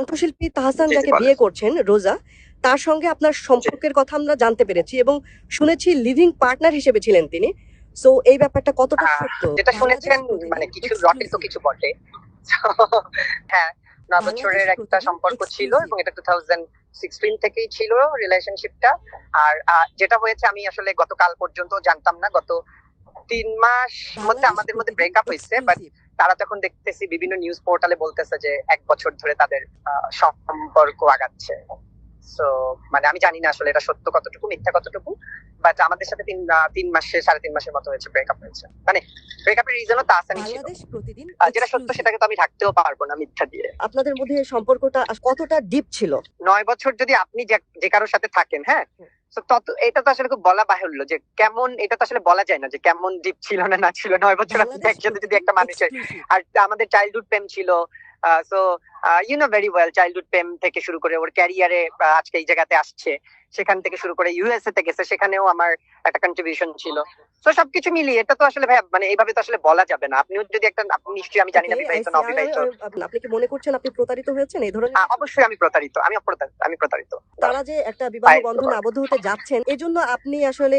কণ্ঠশিল্পী তাহসান যাকে বিয়ে করছেন রোজা তার সঙ্গে আপনার সম্পর্কের কথা আমরা জানতে পেরেছি এবং শুনেছি লিভিং পার্টনার হিসেবে ছিলেন তিনি। সো এই ব্যাপারটা কতটা সত্য? যেটা শুনেছেন মানে কিছু রটে তো কিছু বটে। হ্যাঁ নয় বছরের একটা সম্পর্ক ছিল এবং এটা টু থাউজেন্ড সিক্সটিন থেকেই ছিল রিলেশনশিপটা আর যেটা হয়েছে আমি আসলে গতকাল পর্যন্ত জানতাম না গত তিন মাস মধ্যে আমাদের মধ্যে ব্রেকআপ হয়েছে বাট তারা তখন দেখতেছি বিভিন্ন নিউজ পোর্টালে বলতেছে যে এক বছর ধরে তাদের সম্পর্ক আগাচ্ছে। সো মানে আমি জানি না আসলে এটা সত্য কতটুকু মিথ্যা কতটুকু বাট আমাদের সাথে তিন তিন মাসে সাড়ে তিন মাসের মতো হয়েছে ব্রেকআপ হয়েছে। মানে ব্রেকআপের রিজনও তাসানি ছিল। বাংলাদেশ প্রতিদিন যেটা সত্য সেটাকে তো আমি ঢাকতেও পারব না মিথ্যা দিয়ে। আপনাদের মধ্যে সম্পর্কটা কতটা ডিপ ছিল? নয় বছর যদি আপনি যে কারোর সাথে থাকেন হ্যাঁ। তো তত এটা তো আসলে খুব বলা বাহুল্য যে কেমন এটা তো আসলে বলা যায় না যে কেমন ডিপ ছিল না না ছিল নয় বছর একসাথে যদি একটা মানুষের আর আমাদের চাইল্ডহুড প্রেম ছিল so you know very well childhood প্রেম থেকে শুরু করে ওর ক্যারিয়ারে আজকে এই জায়গাতে আসছে। সেখান থেকে শুরু করে ইউএসএ তে গেছে। সেখানেও আমার একটা কন্ট্রিবিউশন ছিল। তো সবকিছু মিলিয়ে এটা তো আসলে ভাই মানে এইভাবে তো আসলে বলা যাবে না। আপনিও যদি একটা আপনি নিশ্চয়ই আমি জানি না বিবাহিত না অবিবাহিত। আপনি কি মনে করছেন আপনি প্রতারিত হয়েছেন? এই ধরনের অবশ্যই আমি প্রতারিত আমি আমি প্রতারিত। তারা যে একটা বিবাহ বন্ধনে আবদ্ধ হতে যাচ্ছেন এজন্য আপনি আসলে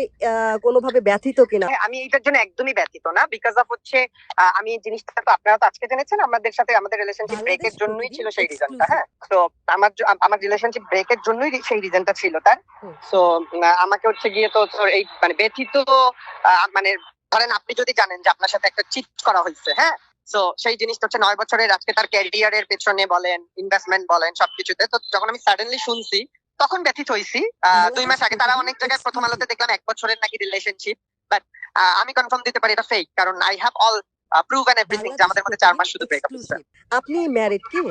কোনোভাবে ব্যথিত কিনা? হ্যাঁ, আমি এটার জন্য একদমই ব্যতীত না বিকজ অফ হচ্ছে আমি জিনিসটা তো আপনারা তো আজকে জেনেছেন আমাদের সাথে আমাদের রিলেশনশিপ ব্রেকের জন্যই ছিল সেই রিজনটা। হ্যাঁ? তো আমার আমার রিলেশনশিপ ব্রেকের জন্যই সেই রিজনটা ছিল তার। তো আমাকে হচ্ছে গিয়ে তো এই মানে ব্যথিত মানে ধরেন আপনি যদি জানেন যে আপনার সাথে একটা চিট করা হয়েছে হ্যাঁ? তো সেই জিনিসটা হচ্ছে নয় বছরের আজকে তার ক্যারিয়ারের পেছনে বলেন ইনভেস্টমেন্ট বলেন সবকিছুতে। তো যখন আমি সাডেনলি শুনছি তখন ব্যথিত হয়েছি। দুই মাস আগে তারা অনেক জায়গায় প্রথম আলোতে দেখলাম এক বছরের নাকি রিলেশনশিপ বাট আমি কনফার্ম দিতে পারি এটা ফেক কারণ I have all prove and everything যে আমাদের মধ্যে চার মাস শুধু ব্রেকআপ আপনি ম্যারিড কি?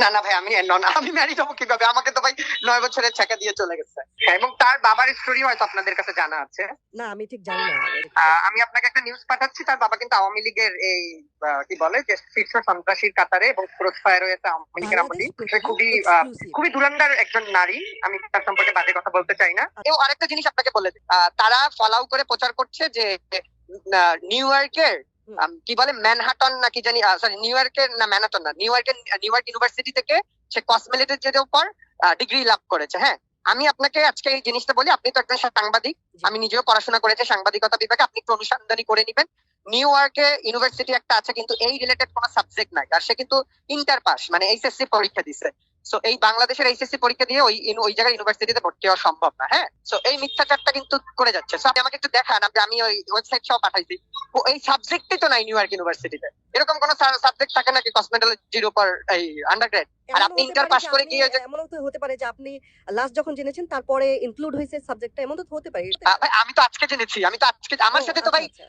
না না ভাই আমি নন আমি ম্যারিড হব কীভাবে? আমাকে তো ভাই নয় বছরের ছেঁকা দিয়ে চলে গেছে। এবং তার বাবার স্টোরি হয়তো আপনাদের কাছে জানা আছে। না আমি ঠিক জানি না আমি আপনাকে একটা নিউজ পাঠাচ্ছি তার বাবা কিন্তু আওয়ামী লীগের এই কি বলে যে শীর্ষ সন্ত্রাসীর কাতারে এবং ক্রস ফায়ার হয়েছে আওয়ামী লীগের আমলি খুবই খুবই দুরান্দার একজন নারী। আমি তার সম্পর্কে বাজে কথা বলতে চাই না। এবং আরেকটা জিনিস আপনাকে বলে তারা ফলাও করে প্রচার করছে যে নিউ ইয়র্কের কি বলে ম্যানহাটন না কি জানি সরি নিউ ইয়র্কের না ম্যানহাটন না নিউ ইয়র্কের নিউ ইয়র্ক ইউনিভার্সিটি থেকে সে কসমেটিক্সের উপর ডিগ্রি লাভ করেছে হ্যাঁ? আমি আপনাকে আজকে এই জিনিসটা বলি আপনি তো একজন সাংবাদিক আমি নিজেও পড়াশোনা করেছি সাংবাদিকতা বিভাগে আপনি একটু অনুসন্ধানী করে নেবেন। নিউ ইয়র্কে ইউনিভার্সিটি একটা আছে কিন্তু এই রিলেটেড কোনো সাবজেক্ট নাই আর সে কিন্তু ইন্টার পাস মানে এইচএসসি পরীক্ষা দিছে। সো এই বাংলাদেশের এইচএসসি পরীক্ষা দিয়ে ওই ওই জায়গায় ইউনিভার্সিটিতে ভর্তি হওয়া সম্ভব না হ্যাঁ? সো এই মিথ্যাচারটা কিন্তু করে যাচ্ছে। সো আপনি আমাকে একটু দেখান আমি ওই ওয়েবসাইট সহ পাঠাইছি। এই সাবজেক্টই তো নাই নিউ ইয়র্ক ইউনিভার্সিটিতে এরকম কোন সাবজেক্ট থাকে নাকি কসমেটোলজির উপর এই আন্ডারগ্রেড আর আপনি inter pass করে গিয়ে এমনও তো হতে পারে যে আপনি লাস্ট যখন জেনেছেন তারপরে ইনক্লুড হয়েছে সাবজেক্টটা এমন তো হতে পারে। ভাই আমি তো আজকে জেনেছি আমি তো আজকে আমার সাথে তো আচ্ছা, ভাই আচ্ছা।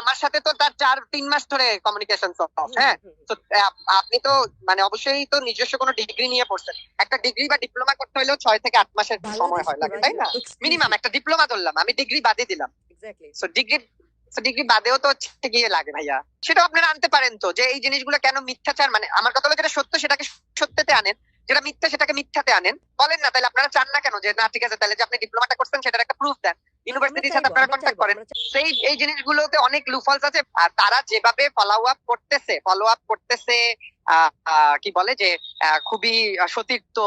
আমার সাথে তো তার চার তিন মাস ধরে কমিউনিকেশন হুম, হ্যাঁ। তো আপনি তো মানে অবশ্যই তো নিজস্ব কোনো ডিগ্রি নিয়ে পড়ছেন। একটা ডিগ্রি বা ডিপ্লোমা করতে হলেও ছয় থেকে আট মাসের সময় হয় লাগে তাই না? মিনিমাম একটা ডিপ্লোমা ধরলাম আমি ডিগ্রি বাদে দিলাম। সো ডিগ্রি ডিগ্রি বাদেও তো হচ্ছে গিয়ে লাগে ভাইয়া। সেটা আপনারা আনতে পারেন তো যে এই জিনিসগুলো কেন মিথ্যাচার? মানে আমার কথা হলো যেটা সত্য সেটাকে সত্যতে আনেন। যেটা মিথ্যা সেটাকে মিথ্যাতে আনেন। বলেন না তাহলে আপনারা চান না কেন যে না ঠিক আছে তাহলে যে আপনি ডিপ্লোমাটা করছেন সেটার একটা প্রুফ দেন। ইউনিভার্সিটির সাথে আপনারা কন্ট্যাক্ট করেন। সেই এই জিনিসগুলোতে অনেক লুফলস আছে আর তারা যেভাবে ফলো আপ করতেছে ফলো আপ করতেছে কি বলে যে খুবই সতীর্থ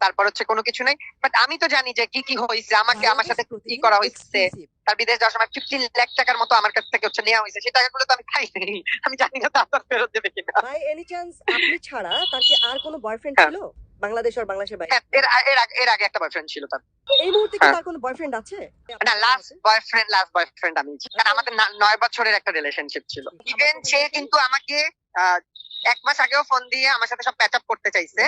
তারপর হচ্ছে কোনো কিছু নাই। বাট আমি তো জানি যে কি কি হয়েছে আমাকে আমার সাথে কি করা হয়েছে। তার বিদেশ যাওয়ার সময় ফিফটিন লাখ টাকার মতো আমার কাছ থেকে হচ্ছে নেওয়া হয়েছে। সেই টাকাগুলো তো আমি খাই নাই আমি জানি না তার ফেরত দেবে কিনা। বাই এনি চান্স আপনি ছাড়া তার কি আর কোনো বয়ফ্রেন্ড হ্যাঁ। ছিল? বাংলাদেশ আর বাংলাদেশের বাইরে? হ্যাঁ, এর এর আগে এর আগে একটা বয়ফ্রেন্ড ছিল তার। এই মুহূর্তে কি হ্যাঁ। তার কোনো বয়ফ্রেন্ড আছে? না লাস্ট বয়ফ্রেন্ড লাস্ট বয়ফ্রেন্ড আমি। কারণ আমাদের না- নয় বছরের একটা রিলেশনশিপ ছিল। ইভেন সে কিন্তু আমাকে এক মাস আগেও ফোন দিয়ে আমার সাথে সব প্যাচ আপ করতে চাইছে।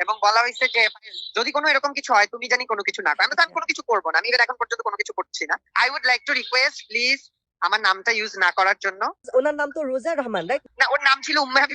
এবং বলা হয়েছে যে যদি কোনো এরকম কিছু হয় তুমি জানি কোনো কিছু না করো। আমি তো আমি কোনো কিছু করব না। আমি এবার এখন পর্যন্ত কোনো কিছু করছি না। I would like to request please আমার নামটা ইউজ না করার জন্য। ওনার নাম তো রোজা রহমান রাইট না ওর নাম ছিল উম্মে হাবিব